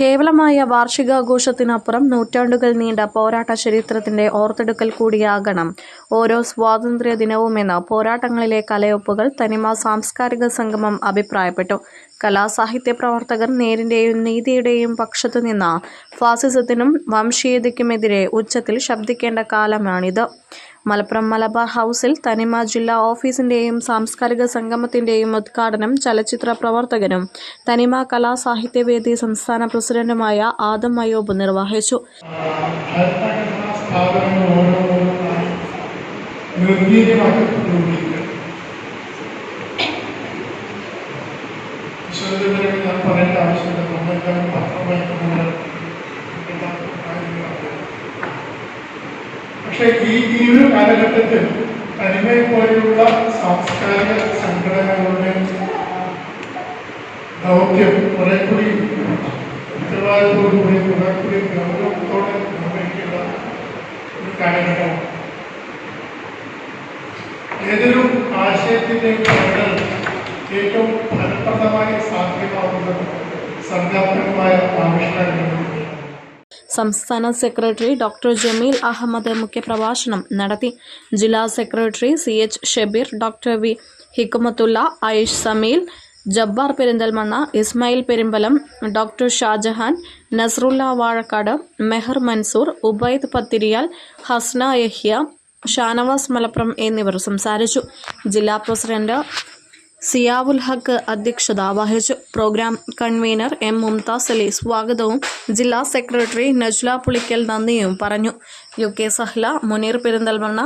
കേവലമായ വാർഷികാഘോഷത്തിനപ്പുറം നൂറ്റാണ്ടുകൾ നീണ്ട പോരാട്ട ചരിത്രത്തിന്റെ ഓർത്തെടുക്കൽ കൂടിയാകണം. ഓരോ സ്വാതന്ത്ര്യ ദിനവുമെന്ന് പോരാട്ടങ്ങളിലെ കലയൊപ്പുകൾ തനിമ സാംസ്കാരിക സംഗമം അഭിപ്രായപ്പെട്ടു. കലാസാഹിത്യ പ്രവർത്തകർ നേരിന്റെയും നീതിയുടെയും പക്ഷത്തു നിന്ന് ഫാസിസത്തിനും വംശീയതയ്ക്കുമെതിരെ ഉച്ചത്തിൽ ശബ്ദിക്കേണ്ട കാലമാണിത്. മലപ്പുറം മലബാർ ഹൗസിൽ തനിമ ജില്ലാ ഓഫീസിന്റെയും സാംസ്കാരിക സംഗമത്തിന്റെയും ഉദ്ഘാടനം ചലച്ചിത്ര പ്രവർത്തകനും തനിമ കലാസാഹിത്യവേദി സംസ്ഥാന പ്രസിഡന്റുമായ ആദം അയോബ് നിർവഹിച്ചു. ഞാൻ പറയേണ്ട ആവശ്യമില്ല. പക്ഷേ ഈ ഈ ഒരു കാലഘട്ടത്തിൽ തനിമയെ പോലെയുള്ള സാംസ്കാരിക സംഘടനകളുടെ ദൗത്യം കുറെ കൂടി ഉത്തരവാദിത്തോടുകൂടി കുറെ കൂടി ഗൗരവത്തോടെ നിർവഹിക്കേണ്ട ഒരു കാലഘട്ടമാണ്. ഏതൊരു ആശയത്തിന്റെയും പഠനം ഏറ്റവും ഫലപ്രദമായി സാധ്യമാവുന്നത് സർഗാത്മകമായ ആവിഷ്കാരങ്ങൾ സംസ്ഥാന സെക്രട്ടറി ഡോക്ടർ ജമീൽ അഹമ്മദ് മുഖ്യപ്രഭാഷണം നടത്തി. ജില്ലാ secretary C H Shabeer doctor V Hikmathulla Aish Sameel Jabbar Perinthalmanna Ismail Perumpalam doctor Shajahan Nasrulla Vazhakkad Mehar Mansoor Ubaid Pathiriyal Hasna Yahya Shanavas Malappuram എന്നിവർ സംസാരിച്ചു. ജില്ലാ പ്രസിഡന്റ് സിയാവുൽ ഹക്ക് അധ്യക്ഷത വഹിച്ചു programme convener M Mumtaz Ali സ്വാഗതവും ജില്ലാ secretary Najla Pulikkal നന്ദിയും പറഞ്ഞു. U K Sahla Muneer Perinthalmanna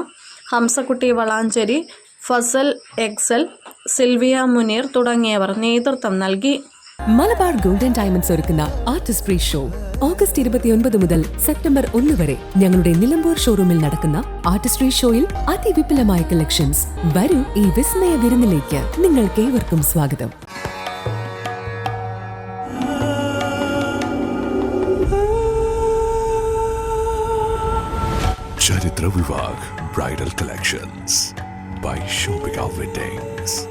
Hamsakutty Valanchery Fazal Excel Silvia Muneer തുടങ്ങിയവർ നേതൃത്വം നൽകി. മലബാർ ഗോൾഡൻ ഡയമണ്ട്സ് ഒരുക്കുന്ന ആർട്ടിസ്റ്റ് ഫ്രീ ഷോ. ഓഗസ്റ്റ് ഇരുപത്തിയൊൻപത് മുതൽ സെപ്റ്റംബർ ഒന്ന് വരെ ഞങ്ങളുടെ നിലമ്പൂർ ഷോറൂമിൽ നടക്കുന്ന ആർട്ടിസ്റ്റ് ഫ്രീ ഷോയിൽ അതിവിപുലമായ കളക്ഷൻസ്. വരൂ ഈ വിസ്മയ വിരുന്നിലേക്ക്. നിങ്ങൾക്ക് ഏവർക്കും സ്വാഗതം. ചരിത്ര Vivag bridal collections. By Weddings.